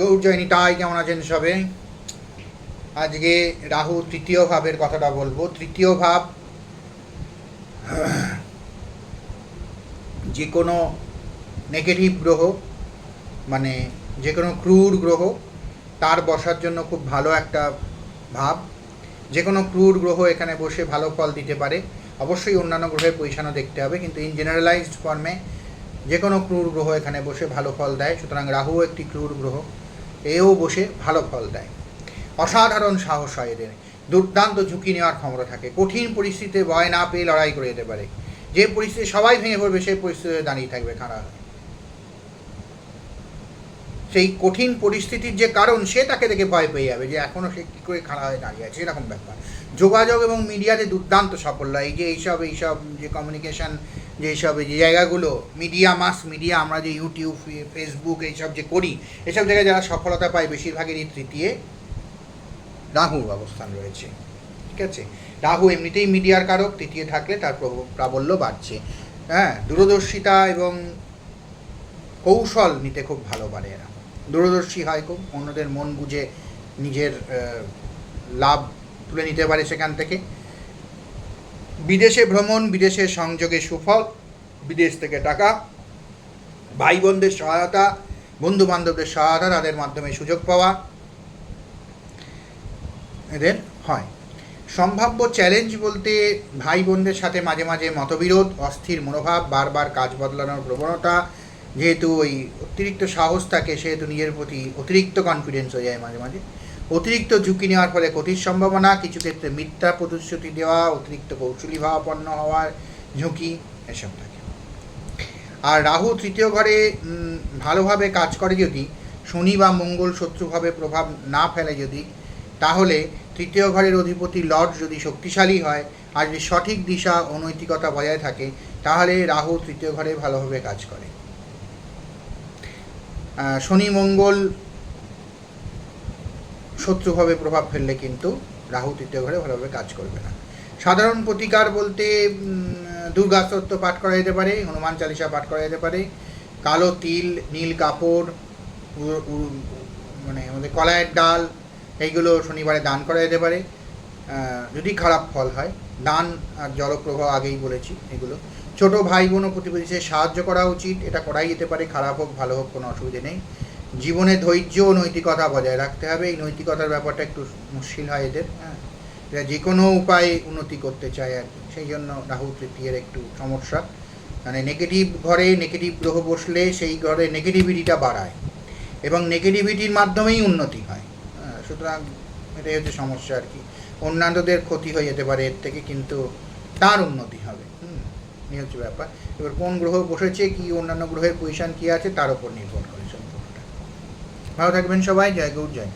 গৌর জয় নিতাই কেমন আছেন সবে? আজকে রাহু তৃতীয় ভাবের কথাটা বলব। তৃতীয় ভাব যে কোনো নেগেটিভ গ্রহ মানে যে কোনো ক্রূর গ্রহ, তার বসার জন্য খুব ভালো একটা ভাব। যে কোনো ক্রূর গ্রহ এখানে বসে ভালো ফল দিতে পারে। অবশ্যই অন্যান্য গ্রহের পজিশনও দেখতে হবে, কিন্তু ইন জেনারেলাইজড ফর্মে যে কোনো ক্রূর গ্রহ এখানে বসে ভালো ফল দেয়। সুতরাং রাহু একটি ক্রূর গ্রহ। এও বসে ভালো ফল দেয়। অসাধারণ সাহস হয় এদের। দুর্দান্ত ঝুঁকি নেওয়ার ক্ষমতা থাকে। কঠিন পরিস্থিতিতে ভয় না পেয়ে লড়াই করে যেতে পারে। যে পরিস্থিতি, সবাই ভেঙে পড়বে, সেই পরিস্থিতিতে দাঁড়িয়ে থাকবে হয়ে। সেই কঠিন পরিস্থিতির যে কারণ, সে তাকে দেখে ভয় পেয়ে যাবে যে এখনও সে কী করে খাড়া হয়ে দাঁড়িয়ে আছে। এরকম ব্যাপার। যোগাযোগ এবং মিডিয়াতে দুর্দান্ত সাফল্য। এই যে এইসব এইসব যে কমিউনিকেশন যে এইসব এই যে জায়গাগুলো মিডিয়া মাস মিডিয়া আমরা যে ইউটিউব ফেসবুক এইসব যে করি, এসব জায়গায় যারা সফলতা পায়, বেশিরভাগেরই তৃতীয় রাহুর অবস্থান রয়েছে। ঠিক আছে? রাহু এমনিতেই মিডিয়ার কারক, তৃতীয় থাকলে তার প্রাবল্য বাড়ছে। হ্যাঁ দূরদর্শিতা এবং কৌশল নিতে খুব ভালো পারে এরা। দূরদর্শী হয় খুব, অন্যদের মন বুঝে নিজের লাভ তুলে নিতে পারে সেখান থেকে। বিদেশে ভ্রমণ, বিদেশে সংযোগে সুফল, বিদেশ থেকে টাকা ভাই বোনদের সহায়তা বন্ধু বান্ধবদের সহায়তা, তাদের মাধ্যমে সুযোগ পাওয়া, এদের হয়। সম্ভাব্য চ্যালেঞ্জ বলতে ভাই বোনদের সাথে মাঝে মাঝে মতবিরোধ, অস্থির মনোভাব, বারবার কাজ বদলানোর প্রবণতা, যেহেতু ওই অতিরিক্ত সাহস থাকে, সেহেতু নিজের প্রতি অতিরিক্ত কনফিডেন্স হয়ে যায় মাঝে মাঝে। অতিরিক্ত ঝুঁকি নেওয়ার ফলে ক্ষতির সম্ভাবনা, কিছু ক্ষেত্রে মিথ্যা প্রতিশ্রুতি দেওয়া, অতিরিক্ত কৌশলী ভাবাপন্ন হওয়ার ঝুঁকি, এসব থাকে। আর রাহু তৃতীয় ঘরে ভালোভাবে কাজ করে যদি, শনি বা মঙ্গল শত্রুভাবে প্রভাব না ফেলে যদি, তাহলে তৃতীয় ঘরের অধিপতি লর্ড যদি শক্তিশালী হয়, আর যদি সঠিক দিশা ও নৈতিকতা বজায় থাকে, তাহলে রাহু তৃতীয় ঘরে ভালোভাবে কাজ করে। শনি, মঙ্গল শত্রুভাবে প্রভাব ফেললে কিন্তু রাহু তৃতীয় ঘরে ভালোভাবে কাজ করবে না। সাধারণ প্রতিকার বলতে উম, দুর্গা স্তোত্র পাঠ করা যেতে পারে হনুমান চালিসা পাঠ করা যেতে পারে কালো তিল নীল কাপড় মানে আমাদের কলাইয়ের ডাল এইগুলো শনিবারে দান করা যেতে পারে। যদি খারাপ ফল হয় দান আর জলপ্রবাহ আগেই বলেছি এগুলো। ছোট ভাই বোন প্রতিবেশীদের সাহায্য করা উচিত এটা করাই যেতে পারে খারাপ হোক ভালো হোক কোনো অসুবিধে নেই। জীবনে ধৈর্য ও নৈতিকতা বজায় রাখতে হবে। এই নৈতিকতার ব্যাপারটা একটু মুশকিল হয় এদের হ্যাঁ? যে কোনো উপায়ে উন্নতি করতে চায় আর কি। সেই জন্য রাহু তৃতীয়ের একটু সমস্যা। মানে নেগেটিভ ঘরে নেগেটিভ গ্রহ বসলে সেই ঘরে নেগেটিভিটিটা বাড়ায় এবং নেগেটিভিটির মাধ্যমেই উন্নতি হয় হ্যাঁ, সুতরাং এটাই হচ্ছে সমস্যা আর কি। অন্যান্যদের ক্ষতি হয়ে যেতে পারে এর থেকে কিন্তু তার উন্নতি হবে হুম? এই হচ্ছে ব্যাপার। এবার কোন গ্রহ বসেছে কি অন্যান্য গ্রহের পজিশন কি আছে তার উপর নির্ভর করে ভালো থাকবেন সবাই জয় গৌর জয়।